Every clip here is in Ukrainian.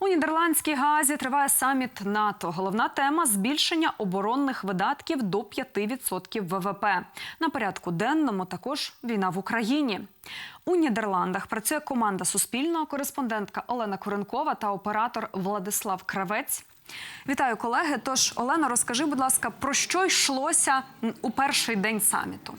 У нідерландській Гаазі триває саміт НАТО. Головна тема збільшення оборонних видатків до 5% ВВП. На порядку денному також війна в Україні. У Нідерландах працює команда Суспільного, кореспондентка Олена Коренкова та оператор Владислав Кравець. Вітаю колеги. Тож, Олена, розкажи, будь ласка, про що йшлося у перший день саміту?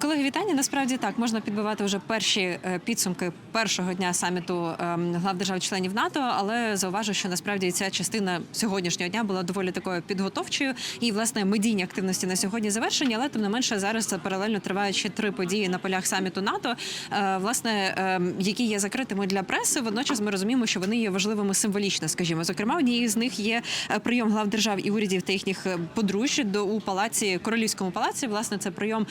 Колеги, вітання. Насправді так можна підбивати вже перші е, підсумки першого дня саміту ем, глав держав-членів НАТО, але зауважу, що насправді ця частина сьогоднішнього дня була доволі такою підготовчою і власне медійні активності на сьогодні завершені. Але тим не менше зараз паралельно тривають ще три події на полях саміту НАТО, е, власне, ем, які є закритими для преси. Водночас ми розуміємо, що вони є важливими символічно. Скажімо, зокрема, однією з них є е, прийом глав держав і урядів та їхніх е, подружжя до у палаці королівському палаці. Власне, це прийом,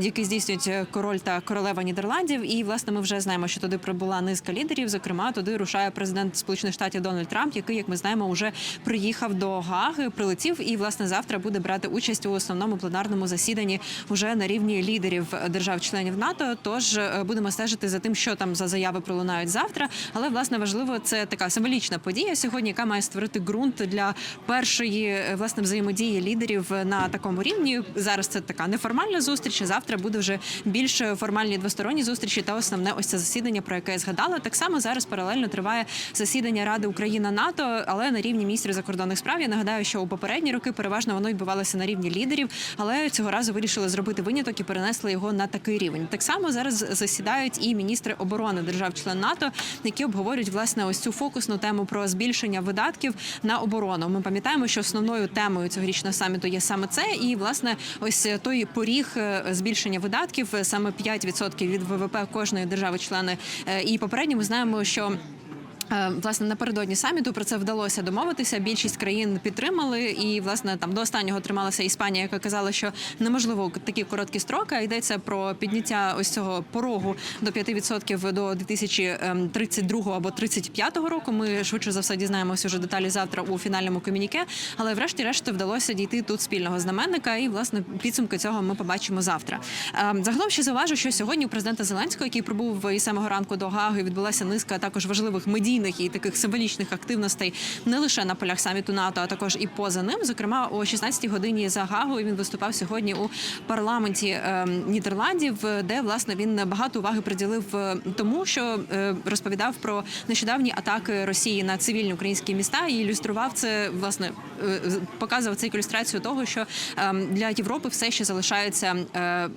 який здійснюють е, король та королева Нідерландів. І власне ми вже знаємо, що туди прибула низка лідерів. Зокрема, туди рушає президент Сполучених Штатів Дональд Трамп, який, як ми знаємо, вже приїхав до Гаги, прилетів і власне завтра буде брати участь у основному пленарному засіданні вже на рівні лідерів держав-членів НАТО. Тож е, будемо стежити за тим, що там за заяви пролунають завтра. Але власне важливо, це така символічна подія сьогодні, яка має створити ґрунт для першої е, власне взаємодії лідерів на такому рівні. Зараз це така неформальна зустріч. Завтра буде вже більш формальні двосторонні зустрічі та основне ось це засідання, про яке я згадала. Так само зараз паралельно триває засідання Ради Україна НАТО, але на рівні міністрів закордонних справ. Я нагадаю, що у попередні роки переважно воно відбувалося на рівні лідерів, але цього разу вирішили зробити виняток і перенесли його на такий рівень. Так само зараз засідають і міністри оборони держав-член НАТО, які обговорюють власне ось цю фокусну тему про збільшення видатків на оборону. Ми пам'ятаємо, що основною темою цьогорічного саміту є саме це, і власне ось той поріг е, збільшення видатків е, саме 5% від ВВП кожної держави-члени. Е, І попередньо ми знаємо, що. Е, Власне, напередодні саміту про це вдалося домовитися. Більшість країн підтримали, і власне там до останнього трималася Іспанія, яка казала, що неможливо такі короткі строки. Йдеться про підняття ось цього порогу до 5% до 2032 або 35 року. Ми швидше за все дізнаємося вже деталі завтра у фінальному комюніке. Але врешті-решт вдалося дійти тут спільного знаменника, і власне підсумки цього ми побачимо завтра. Е, Загалом ще зауважу, що сьогодні у президента Зеленського, який прибув із самого ранку до Гаги, відбулася низка також важливих медійних і таких символічних активностей не лише на полях саміту НАТО, а також і поза ним. Зокрема, о 16-й годині за Гагою він виступав сьогодні у парламенті е, Нідерландів, де власне він багато уваги приділив е, тому, що е, розповідав про нещодавні атаки Росії на цивільні українські міста і ілюстрував це власне показував це ілюстрацію того, що е, для Європи все ще залишається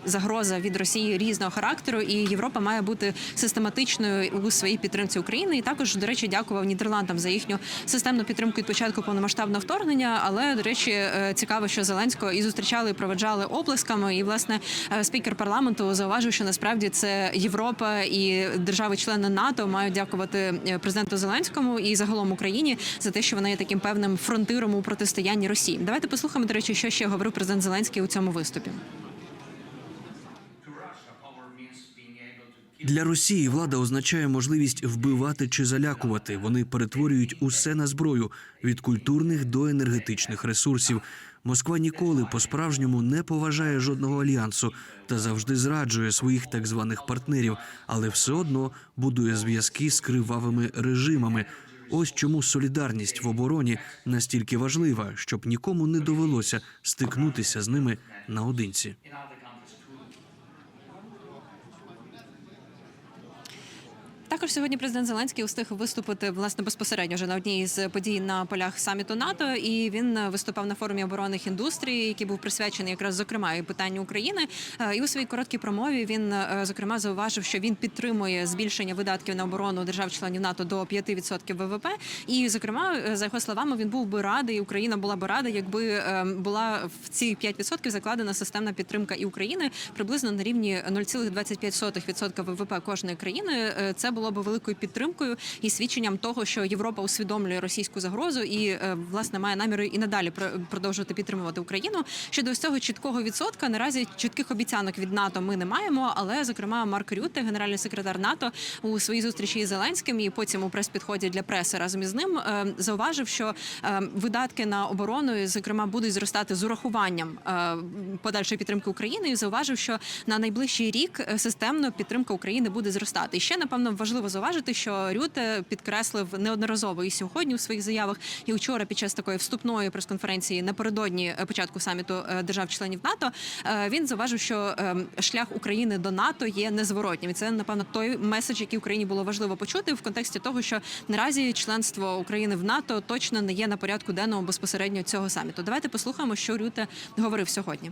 загроза від Росії різного характеру, і Європа має бути систематичною у своїй підтримці України. І також, до речі, дякував Нідерландам за їхню системну підтримку від початку повномасштабного вторгнення. Але до речі, е, цікаво, що Зеленського і зустрічали, і проведжали оплесками. І власне е, спікер парламенту зауважив, що насправді це Європа і держави-члени НАТО мають дякувати е, президенту Зеленському і загалом Україні за те, що вона є таким певним фронтиром у протистоянні Росії. Давайте послухаємо, до речі, що ще говорив президент Зеленський у цьому виступі. Для Росії влада означає можливість вбивати чи залякувати. Вони перетворюють усе на зброю від культурних до енергетичних ресурсів. Москва ніколи по-справжньому не поважає жодного альянсу та завжди зраджує своїх так званих партнерів, але все одно будує зв'язки з кривавими режимами. Ось чому солідарність в обороні настільки важлива, щоб нікому не довелося стикнутися з ними наодинці. Також сьогодні президент Зеленський встиг виступити власне безпосередньо вже на одній з подій на полях саміту НАТО. І він виступав на форумі оборонних індустрій, який був присвячений якраз зокрема і питанню України. Е, І у своїй короткій промові він е, зокрема зауважив, що він підтримує збільшення видатків на оборону держав-членів НАТО до 5% ВВП. І зокрема, е, за його словами, він був би радий, Україна була би рада, якби е, була в ці 5% закладена системна підтримка і України приблизно на рівні 0,25% ВВП кожної країни. Е, Це було було б великою підтримкою і свідченням того, що Європа усвідомлює російську загрозу і е, власне має наміри і надалі про- продовжувати підтримувати Україну. Щодо ось цього чіткого відсотка, наразі чітких обіцянок від НАТО ми не маємо. Але зокрема, Марк Рюте, генеральний секретар НАТО, у своїй зустрічі із Зеленським і потім у прес-підході для преси разом із ним е, зауважив, що е, видатки на оборону, зокрема, будуть зростати з урахуванням подальшої підтримки України. І зауважив, що на найближчий рік системно підтримка України буде зростати. І ще напевно важливо зауважити, що Рюте підкреслив неодноразово і сьогодні у своїх заявах, і вчора під час такої вступної прес-конференції напередодні е, початку саміту е, держав-членів НАТО. е, Він зауважив, що е, шлях України до НАТО є незворотнім. І це напевно той меседж, який Україні було важливо почути в контексті того, що наразі членство України в НАТО точно не є на порядку денному безпосередньо цього саміту. Давайте послухаємо, що Рюте говорив сьогодні.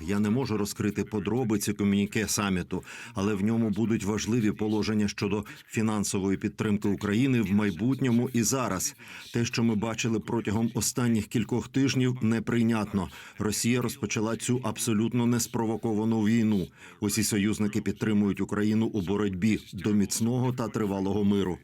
Я не можу розкрити подробиці комюніке саміту, але в ньому будуть важливі положення щодо фінансової підтримки України в майбутньому і зараз. Те, що ми бачили протягом останніх кількох тижнів, неприйнятно. Росія розпочала цю абсолютно неспровоковану війну. Усі союзники підтримують Україну у боротьбі до міцного та тривалого миру.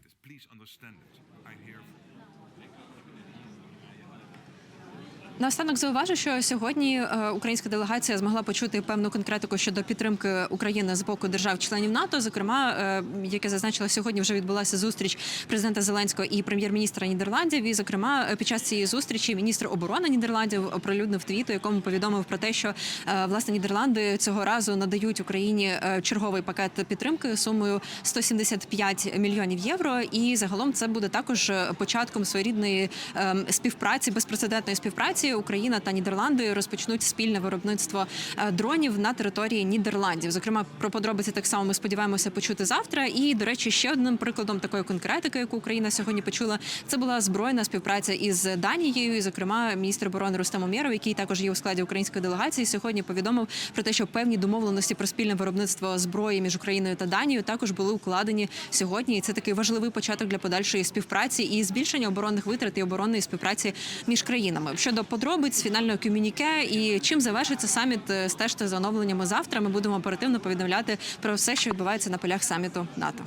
Наостанок зауважу, що сьогодні е, українська делегація змогла почути певну конкретику щодо підтримки України з боку держав-членів НАТО. Зокрема, е, яке зазначила сьогодні, вже відбулася зустріч президента Зеленського і прем'єр-міністра Нідерландів. І, зокрема, під час цієї зустрічі міністр оборони Нідерландів оприлюднив твіт, у якому повідомив про те, що е, власне Нідерланди цього разу надають Україні черговий пакет підтримки сумою 175 мільйонів євро. І загалом це буде також початком своєрідної е, співпраці, безпрецедентної співпраці. Україна та Нідерланди розпочнуть спільне виробництво е, дронів на території Нідерландів. Зокрема, про подробиці так само ми сподіваємося почути завтра. І до речі, ще одним прикладом такої конкретики, яку Україна сьогодні почула, це була збройна співпраця із Данією. І, зокрема, міністр оборони Рустем Умєров, який також є у складі української делегації, сьогодні повідомив про те, що певні домовленості про спільне виробництво зброї між Україною та Данією також були укладені сьогодні. І це такий важливий початок для подальшої співпраці і збільшення оборонних витрат і оборонної співпраці між країнами. Щодо подробиць фінального комюніке і чим завершиться саміт, е, стежте за оновленнями завтра. Ми будемо оперативно повідомляти про все, що відбувається на полях саміту НАТО.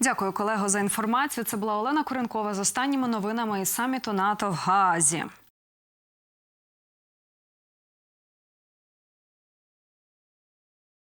Дякую, колего, за інформацію. Це була Олена Коренкова з останніми новинами із саміту НАТО в Гаазі.